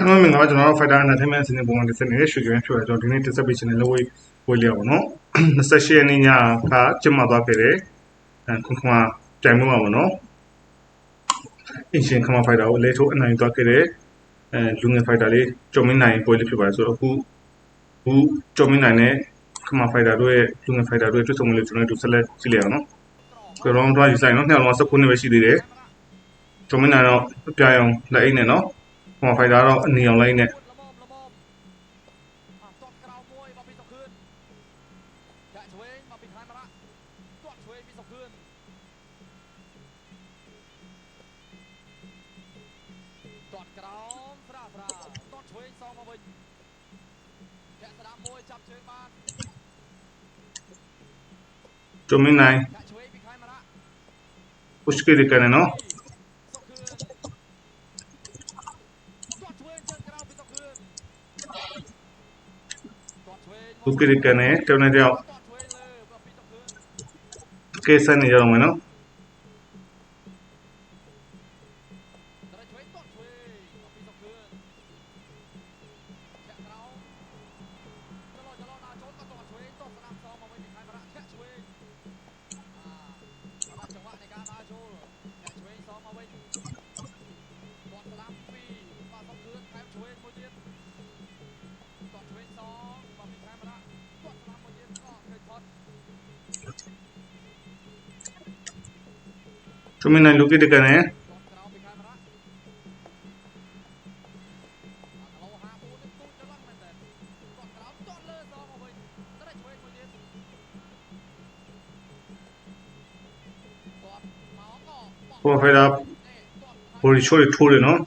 အမှန်ကတော့ကျွန်တော်တို့ Fighter Entertainment အစီအစဉ်ပုံမှန်တင်ဆက်နေတဲ့ရွှေကြွေးဖြစ်ရတော့ဒီနေ့တင်ဆက်ပေးခြင်းနဲ့လောဝေးဝေးလျော်ပါတော့28ရက်နေ့ညကကျင်းပသွားခဲ့တဲ့ခွန်ခွန်ပြိုင်ပွဲမှာပေါ့နော်အင်ရှင်ခမဖိုက်တာကိုလဲထိုးအနိုင်သွားခဲ့တဲ့အဲလူငယ်ဖိုက်တာလေးကျော်မင်းနိုင်ပွဲလေးဖြစ်ပါတယ်ဆိုတော့အခုအခုကျော်မင်းနိုင်နဲ့ခမဖိုက်တာတို့ရဲ့လူငယ်ဖိုက်တာတို့ရဲ့တွေ့ဆုံမှုလေးကျွန်တော်တို့ဆက်လက်ကြည့်လိုက်အောင်နော်ကျွန်တော်တို့ကယူဆိုင်နော်နှစ်အောင်19နှစ်ပဲရှိသေးတယ်ကျော်မင်းနိုင်တော့ပြိုင်အောင်လက်အိတ်နဲ့နော် หมอไฟดาเราเหนียวเลยเนี่ยจมไม่นาย पुश के लिए करें ना 코끼리간의 떼어내려 깨산이 여러분은 Two minutes, look at it. Four head up. Short, it totally, no?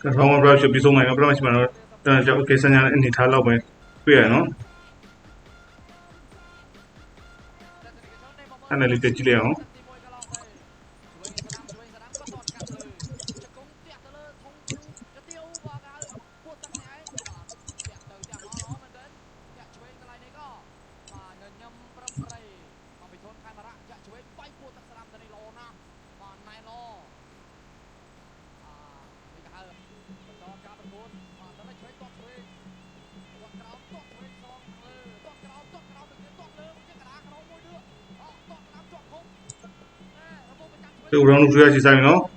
Transformer Brush ပြီးဆုံးနိုင်တော့ပထမရှိမှတော့ကျွန်တော်ကြောက် okay စညာအနေထားလောက်ပဲတွေ့ရနော်အဲ့ဒါလေးတက်ကြည့်လိုက်အောင် 这五人入出要几三名哦。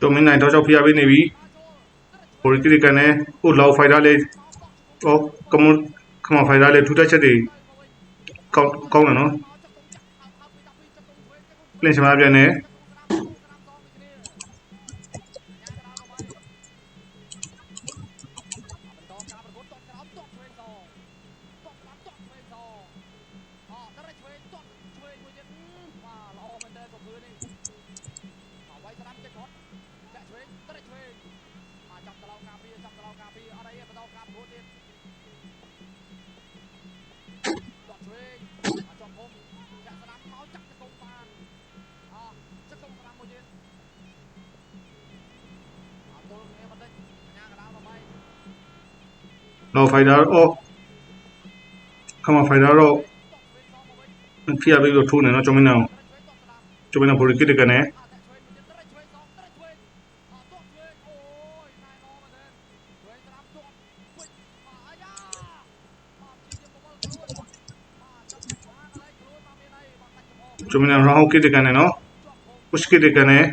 तो मैं नाइन थाउज़ेंड फ़ी अभी नहीं भी और इतनी कहने वो लव फाइट और कमर không mà phải ra lên chúng ta sẽ để cộng cộng là nó. Lên xem áp trên này Thank you. No, Fairaro. Come on, Fairaro. Kia big two, no, Chomina. Chomina, por aquí te gané. 조민아 라고 끼리가네 너. 혹시 끼리가 네.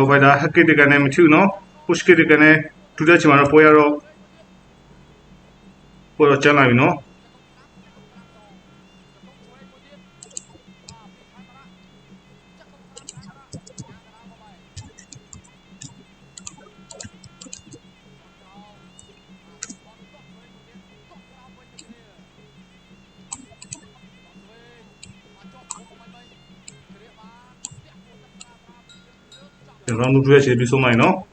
ဟိုဘက်ဒါဟက်ကစ်တကနေမချူနော် push kit တကနေထူတဲ့ချိန်မှာတော့ပေါ်ရတော့ပေါ်တော့ကျန်လာပြီနော် Cerrando due c'è bisogno mai no?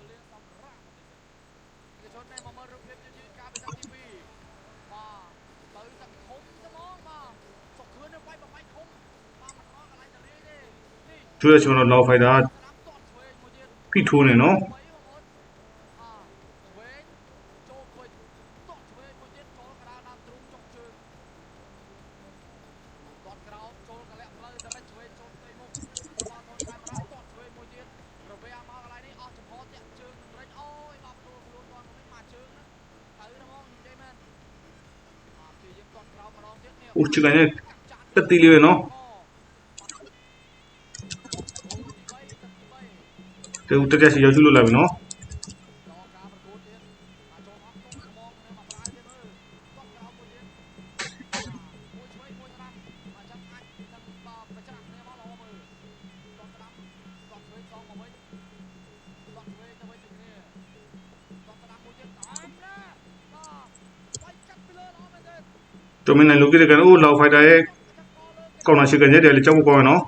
Due c'è uno low fight da P2 ne no? ဟိုချီကန်ရဲ့တက်တီလေးပဲနော်တူတက်တက်စီရောက်ကျလို့လာပြီနော် tụi mình này lúc kia cái u lâu phải đấy. Còn nói chỉ cần nhớ để cho một coi nó.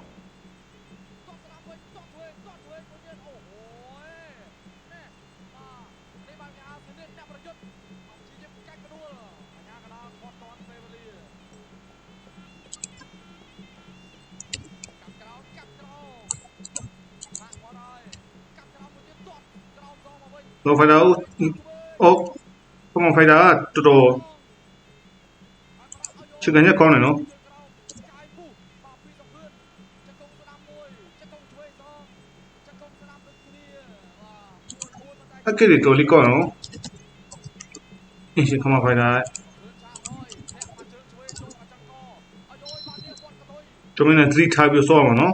Đâu phải đâu, ừ, ốp, không phải đó, tụi đồ. ချစ်ကန်ချက်ကောင်းတယ်နော်အကဲတော်လေးကောင်းနော်အင်းရှိခမဖိုင်တာကျွန်မနဲ့သတိထားပြီးစောရမှာနော်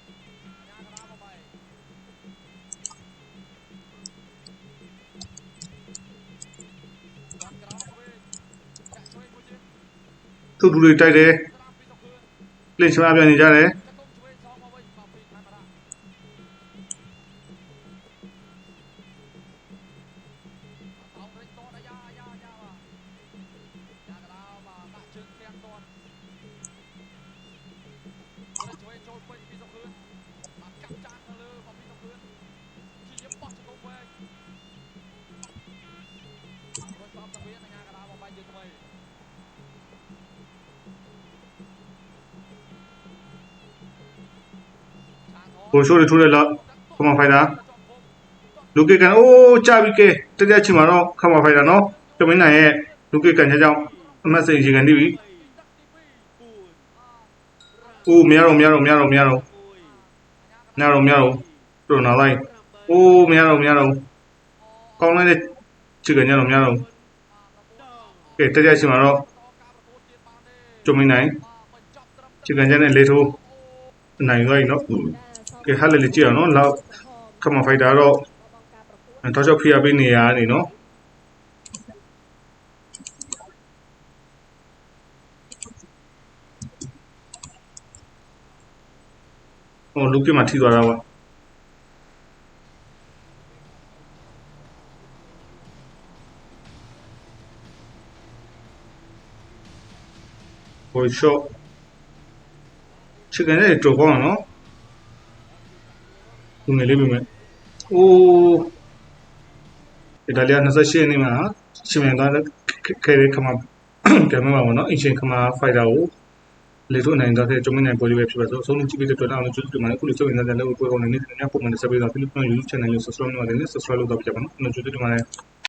သူ့လူတွေတိုက်တယ် play ချမပြနေကြတယ် ဟိုရှိုးတွေထိုးတယ်လားခမဖိုင်တာလူကေကန်အိုးကြပြီကဲတကယ်ချင်မှာတော့ခမဖိုင်တာနော်တမင်းနိုင်ရဲ့လူကေကန်ချက်ကြောင့်အမတ်စိန်ရေကန်နေပြီအိုးမရတော့မရတော့မရတော့မရတော့မရတော့မရတော့တော်နာလိုက်အိုးမရတော့မရတော့ကောင်းလိုက်တဲ့ချီကန်ကြတော့မရတော့ကဲတကယ်ချင်မှာတော့တမင်းနိုင်ချီကန်ချက်နဲ့လေထိုးနိုင်သွားပြီနော် ကဲဟာလေလေကြည့်အောင်နော်လောက်ခမဖိုင်တာတော့အဲတော့ချောက်ဖိအားပေးနေရနေနော်ဟိုလူကမှထိသွားတာပါဟိုရှော့ချစ်ကနေတော့ကောင်းနော် သူငယ်လေးပဲမဲ့အိုးအီတာလီယာ28ရက်နေ့မှာရှင်မြန်သွားတဲ့ခဲရဲခမကမ္ဘာမှာနော်အင်ရှင်ခမဖိုက်တာကိုလေထုနိုင်တဲ့ကျုံမနိုင်ပေါ်လေးပဲဖြစ်ပါဆိုအဆုံးလုံးကြည့်ပြီးတော့အောင်ကျွတ်တယ်မှာခုလိုစိတ်ဝင်စားတဲ့လောက်ကိုကိုယ်ကနေနေနေပုံမှန်ဆက်ပြီးတော့ဖိလစ်ပိုင် YouTube channel ကို subscribe လုပ်ရတယ် subscribe လုပ်တော့ပြပါနော်ကျွန်တော်ကျွတ်တယ်မှာ